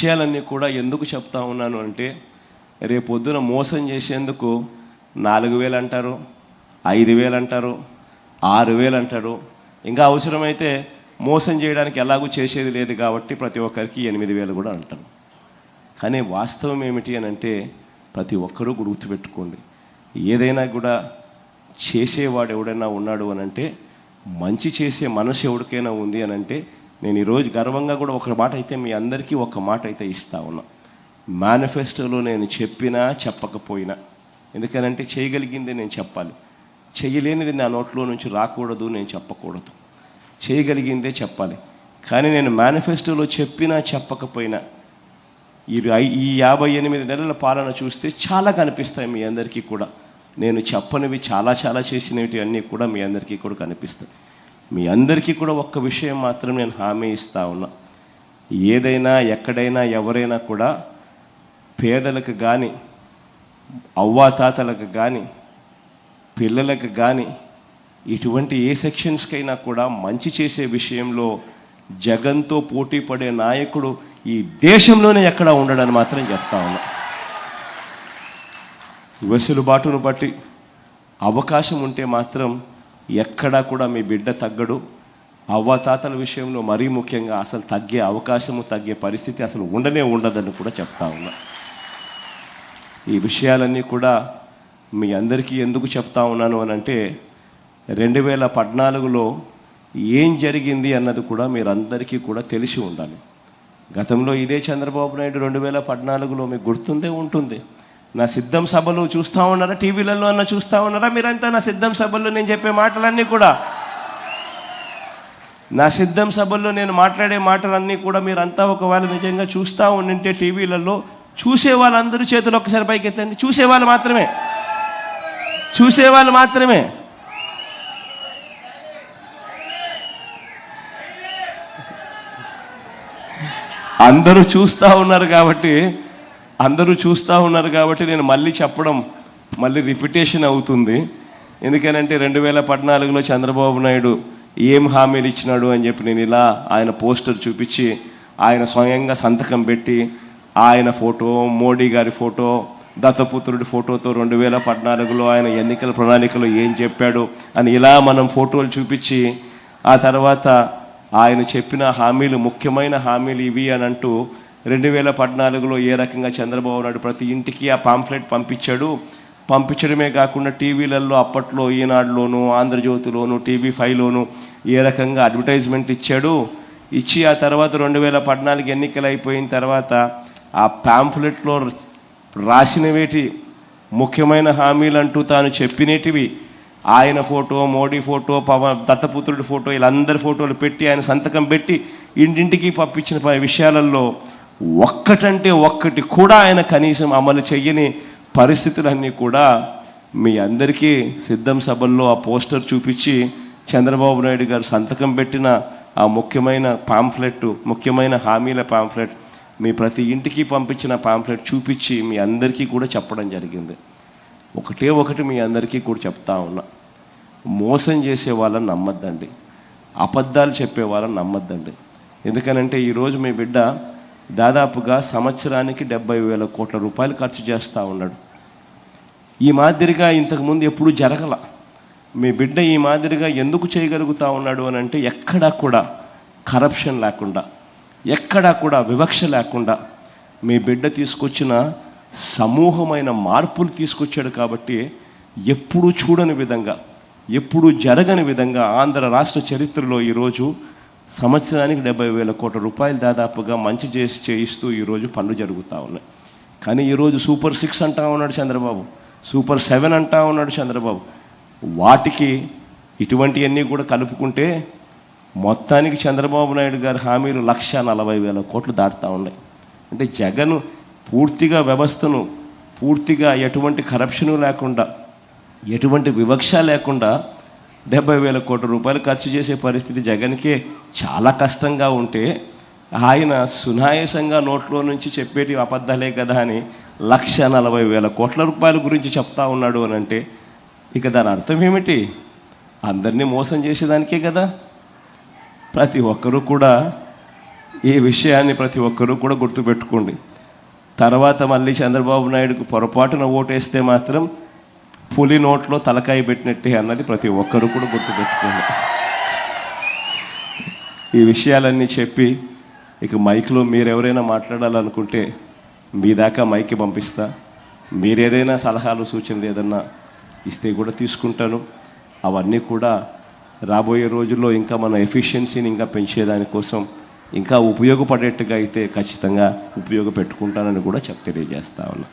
విషయాలన్నీ కూడా ఎందుకు చెప్తా ఉన్నాను అంటే రేపొద్దున మోసం చేసేందుకు నాలుగు వేలు అంటారు ఐదు వేలు అంటారు ఆరు వేలు అంటారు. ఇంకా అవసరమైతే మోసం చేయడానికి ఎలాగూ చేసేది లేదు కాబట్టి ప్రతి ఒక్కరికి ఎనిమిది వేలు కూడా అంటారు. కానీ వాస్తవం ఏమిటి అని అంటే ప్రతి ఒక్కరూ గుర్తుపెట్టుకోండి. ఏదైనా కూడా చేసేవాడు ఎవడైనా ఉన్నాడు అని అంటే మంచి చేసే మనసు ఎవరికైనా ఉంది అని అంటే నేను ఈరోజు గర్వంగా కూడా ఒక మాట అయితే మీ అందరికీ ఒక మాట అయితే ఇస్తా ఉన్నా. మేనిఫెస్టోలో నేను చెప్పినా చెప్పకపోయినా. ఎందుకనంటే చేయగలిగింది నేను చెప్పాలి. చేయలేనిది నా నోట్లో నుంచి రాకూడదు నేను చెప్పకూడదు. చేయగలిగిందే చెప్పాలి. కానీ నేను మేనిఫెస్టోలో చెప్పినా చెప్పకపోయినా ఈ ఈ యాభై ఎనిమిది నెలల పాలన చూస్తే చాలా కనిపిస్తాయి మీ అందరికీ కూడా. నేను చెప్పనివి చాలా చాలా చేసినవి అన్నీ కూడా మీ అందరికీ కూడా కనిపిస్తాయి. మీ అందరికీ కూడా ఒక్క విషయం మాత్రం నేను హామీ ఇస్తా ఉన్నా. ఏదైనా ఎక్కడైనా ఎవరైనా కూడా పేదలకు కానీ అవ్వాతాతలకు కానీ పిల్లలకు కానీ ఇటువంటి ఏ సెక్షన్స్కైనా కూడా మంచి చేసే విషయంలో జగన్తో పోటీ పడే నాయకుడు ఈ దేశంలోనే ఎక్కడ ఉండడని మాత్రం చెప్తా ఉన్నా. వెసులుబాటును బట్టి అవకాశం ఉంటే మాత్రం ఎక్కడా కూడా మీ బిడ్డ తగ్గడు. అవ్వాతాతల విషయంలో మరీ ముఖ్యంగా అసలు తగ్గే అవకాశము తగ్గే పరిస్థితి అసలు ఉండనే ఉండదని కూడా చెప్తా ఉన్నా. ఈ విషయాలన్నీ కూడా మీ అందరికీ ఎందుకు చెప్తా ఉన్నాను అని అంటే రెండు వేల పద్నాలుగులో ఏం జరిగింది అన్నది కూడా మీరందరికీ కూడా తెలిసి ఉండాలి. గతంలో ఇదే చంద్రబాబు నాయుడు రెండు వేల పద్నాలుగులో మీకు గుర్తుందే ఉంటుంది. నా సిద్ధం సభలు చూస్తూ ఉన్నారా? టీవీలలో అన్న చూస్తూ ఉన్నారా? మీరంతా నా సిద్ధం సభల్లో నేను చెప్పే మాటలన్నీ కూడా. నా సిద్ధం సభల్లో నేను మాట్లాడే మాటలన్నీ కూడా మీరంతా ఒకవేళ నిజంగా చూస్తూ ఉండింటే టీవీలలో చూసే వాళ్ళందరూ చేతులు ఒక్కసారి పైకి ఎత్తండి. చూసేవాళ్ళు మాత్రమే. చూసేవాళ్ళు మాత్రమే. అందరూ చూస్తూ ఉన్నారు కాబట్టి అందరూ చూస్తూ ఉన్నారు కాబట్టి నేను మళ్ళీ చెప్పడం మళ్ళీ రిపిటేషన్ అవుతుంది. ఎందుకనంటే రెండు వేల పద్నాలుగులో చంద్రబాబు నాయుడు ఏం హామీలు ఇచ్చినాడు అని చెప్పి నేను ఇలా ఆయన పోస్టర్ చూపించి ఆయన స్వయంగా సంతకం పెట్టి ఆయన ఫోటో మోడీ గారి ఫోటో దత్తపుత్రుడి ఫోటోతో రెండు వేల పద్నాలుగులో ఆయన ఎన్నికల ప్రణాళికలో ఏం చెప్పాడు అని ఇలా మనం ఫోటోలు చూపించి ఆ తర్వాత ఆయన చెప్పిన హామీలు ముఖ్యమైన హామీలు ఇవి అని అంటూ రెండు వేల పద్నాలుగులో ఏ రకంగా చంద్రబాబు నాయుడు ప్రతి ఇంటికి ఆ పాంఫ్లెట్ పంపించాడు? పంపించడమే కాకుండా టీవీలలో అప్పట్లో ఈనాడులోను ఆంధ్రజ్యోతిలోను టీవీ ఫైవ్లోను ఏ రకంగా అడ్వర్టైజ్మెంట్ ఇచ్చాడు? ఇచ్చి ఆ తర్వాత రెండు వేల పద్నాలుగు ఎన్నికలు అయిపోయిన తర్వాత ఆ పాంఫ్లెట్లో రాసినవేటి ముఖ్యమైన హామీలు అంటూ తాను చెప్పినటివి? ఆయన ఫోటో మోడీ ఫోటో పవన్ దత్తపుత్రుడి ఫోటో వీళ్ళందరి ఫోటోలు పెట్టి ఆయన సంతకం పెట్టి ఇంటింటికి పంపించిన ప- విషయాలలో ఒక్కటంటే ఒక్కటి కూడా ఆయన కనీసం అమలు చెయ్యని పరిస్థితులన్నీ కూడా మీ అందరికీ సిద్ధం సభల్లో ఆ పోస్టర్ చూపించి చంద్రబాబు నాయుడు గారు సంతకం పెట్టిన ఆ ముఖ్యమైన పాంఫ్లెట్ ముఖ్యమైన హామీల పాంఫ్లెట్ మీ ప్రతి ఇంటికి పంపించిన పాంఫ్లెట్ చూపించి మీ అందరికీ కూడా చెప్పడం జరిగింది. ఒకటే ఒకటి మీ అందరికీ కూడా చెప్తా ఉన్నా. మోసం చేసే వాళ్ళని నమ్మద్దండి. అబద్ధాలు చెప్పే వాళ్ళని నమ్మద్దండి. ఎందుకనంటే ఈరోజు మీ బిడ్డ దాదాపుగా సంవత్సరానికి డెబ్బై వేల కోట్ల రూపాయలు ఖర్చు చేస్తూ ఉన్నాడు. ఈ మాదిరిగా ఇంతకుముందు ఎప్పుడూ జరగల. మీ బిడ్డ ఈ మాదిరిగా ఎందుకు చేయగలుగుతా ఉన్నాడు అని అంటే ఎక్కడా కూడా కరప్షన్ లేకుండా ఎక్కడా కూడా వివక్ష లేకుండా మీ బిడ్డ తీసుకొచ్చిన సమూహమైన మార్పులు తీసుకొచ్చాడు కాబట్టి ఎప్పుడూ చూడని విధంగా ఎప్పుడూ జరగని విధంగా ఆంధ్ర రాష్ట్ర చరిత్రలో ఈరోజు సంవత్సరానికి డెబ్బై వేల కోట్ల రూపాయలు దాదాపుగా మంచి చేసి చేయిస్తూ ఈరోజు పనులు జరుగుతూ ఉన్నాయి. కానీ ఈరోజు సూపర్ సిక్స్ అంటా ఉన్నాడు చంద్రబాబు. సూపర్ సెవెన్ అంటా ఉన్నాడు చంద్రబాబు. వాటికి ఇటువంటివన్నీ కూడా కలుపుకుంటే మొత్తానికి చంద్రబాబు నాయుడు గారి హామీలు లక్ష నలభై వేల కోట్లు దాటుతూ ఉన్నాయి. అంటే జగన్ పూర్తిగా వ్యవస్థను పూర్తిగా ఎటువంటి కరప్షను లేకుండా ఎటువంటి వివక్ష లేకుండా డెబ్బై వేల కోట్ల రూపాయలు ఖర్చు చేసే పరిస్థితి జగన్కే చాలా కష్టంగా ఉంటే ఆయన సునాయాసంగా నోట్లో నుంచి చెప్పేటి అబద్ధాలే కదా అని లక్ష నలభై వేల కోట్ల రూపాయల గురించి చెప్తా ఉన్నాడు అని అంటే ఇక దాని అర్థం ఏమిటి? అందరినీ మోసం చేసేదానికే కదా. ప్రతి ఒక్కరూ కూడా ఈ విషయాన్ని ప్రతి ఒక్కరూ కూడా గుర్తుపెట్టుకోండి. తర్వాత మళ్ళీ చంద్రబాబు నాయుడుకు పొరపాటున ఓటేస్తే మాత్రం పులి నోట్లో తలకాయ పెట్టినట్టే అన్నది ప్రతి ఒక్కరూ కూడా గుర్తుపెట్టుకోండి ఈ విషయాలన్నీ చెప్పి ఇక మైక్లో మీరెవరైనా మాట్లాడాలనుకుంటే మీ దాకా మైక్కి పంపిస్తా. మీరు ఏదైనా సలహాలు సూచనలు ఏదన్నా ఇస్తే కూడా తీసుకుంటాను. అవన్నీ కూడా రాబోయే రోజుల్లో ఇంకా మన ఎఫిషియన్సీని ఇంకా పెంచేదానికోసం ఇంకా ఉపయోగపడేట్టుగా అయితే ఖచ్చితంగా ఉపయోగపెట్టుకుంటానని కూడా చెప్ తెలియజేస్తా ఉన్నా.